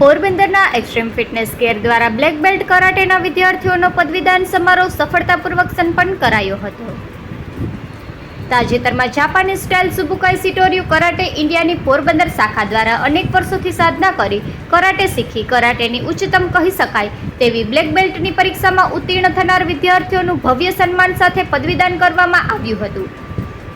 પોરબંદરના extreme fitness care દ્વારા black belt કરાટેના વિદ્યાર્થીઓનો પદવીદાન સમારોહ સફળતાપૂર્વક સંપન્ન કરાયો હતો. તાજેતરમાં જાપાની સ્ટાઇલ સુબુકાઈ સિટોરિયુ કરાટે ઇન્ડિયાની પોરબંદર શાખા દ્વારા અનેક વર્ષોથી સાધના કરી કરાટે શીખી કરાટેની ઉચ્ચતમ કહી શકાય તેવી બ્લેક બેલ્ટની પરીક્ષામાં ઉત્તીર્ણ થનાર વિદ્યાર્થીઓનું ભવ્ય સન્માન સાથે પદવીદાન કરવામાં આવ્યું હતું.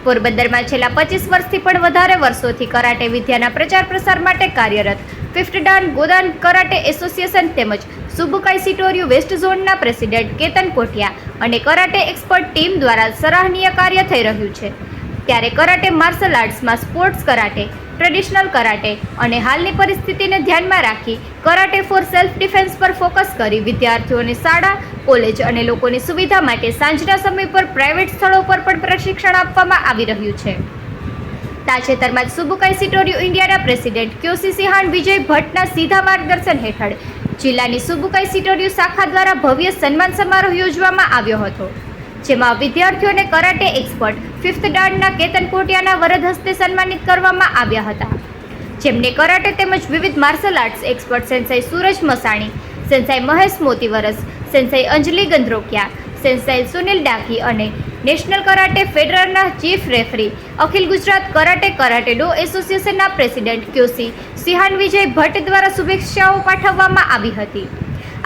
પોરબંદરમાં છેલ્લા પચીસ વર્ષથી પણ વધારે વર્ષોથી કરાટે વિદ્યાના પ્રચાર પ્રસાર માટે કાર્યરત ફિફ્થ ડાન ગોદાન કરાટે એસોસિએશન તેમજ સુબુકાઈ સિટોરિયુ વેસ્ટ ઝોનના પ્રેસિડેન્ટ કેતન કોઠિયા અને કરાટે એક્સપર્ટ ટીમ દ્વારા સરાહનીય કાર્ય થઈ રહ્યું છે. ત્યારે કરાટે માર્શલ આર્ટ્સમાં સ્પોર્ટ્સ કરાટે, ટ્રેડિશનલ કરાટે અને હાલની પરિસ્થિતિને ધ્યાનમાં રાખી કરાટે ફોર સેલ્ફ ડિફેન્સ પર ફોકસ કરી વિદ્યાર્થીઓને શાળા, કોલેજ અને લોકોની સુવિધા માટે સાંજના સમય પર પ્રાઇવેટ સ્થળો પર પણ પ્રશિક્ષણ આપવામાં આવી રહ્યું છે. તાજેતરમાં જ સુબુકાઈ સિટોરિયો ઇન્ડિયાના પ્રેસિડેન્ટ ક્યુસી સિંહાણ વિજય ભટ્ટના સીધા માર્ગદર્શન હેઠળ જિલ્લાની સુબુકાઈ સિટોરિયો શાખા દ્વારા ભવ્ય સન્માન સમારોહ યોજવામાં આવ્યો હતો, જેમાં વિદ્યાર્થીઓને કરાટે એક્સપર્ટ ફિફ્થ ડાનના કેતન કોટિયાના વરદ હસ્તે સન્માનિત કરવામાં આવ્યા હતા. જેમને કરાટે તેમજ વિવિધ martial arts expert sensei Suraj Masani, sensei Mahesh Motivaras, sensei Anjali Gandhrokiya sensei Sunil Daki અને નેશનલ કરાટે ફેડરલના chief referee Akhil Gujarat karate karate do એસોસિએશનના પ્રેસિડેન્ટ ક્યુસી સિહાન વિજય ભટ્ટ દ્વારા શુભેચ્છાઓ પાઠવવામાં આવી હતી.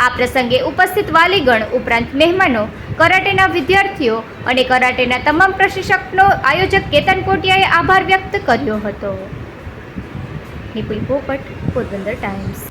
આ પ્રસંગે ઉપસ્થિત વાલીગણ ઉપરાંત મહેમાનો, કરાટેના વિદ્યાર્થીઓ અને કરાટેના તમામ પ્રશિક્ષકનો આયોજક કેતન કોટિયાએ આભાર વ્યક્ત કર્યો હતો. નિપુલ પોપટ, પોરબંદર ટાઈમ્સ.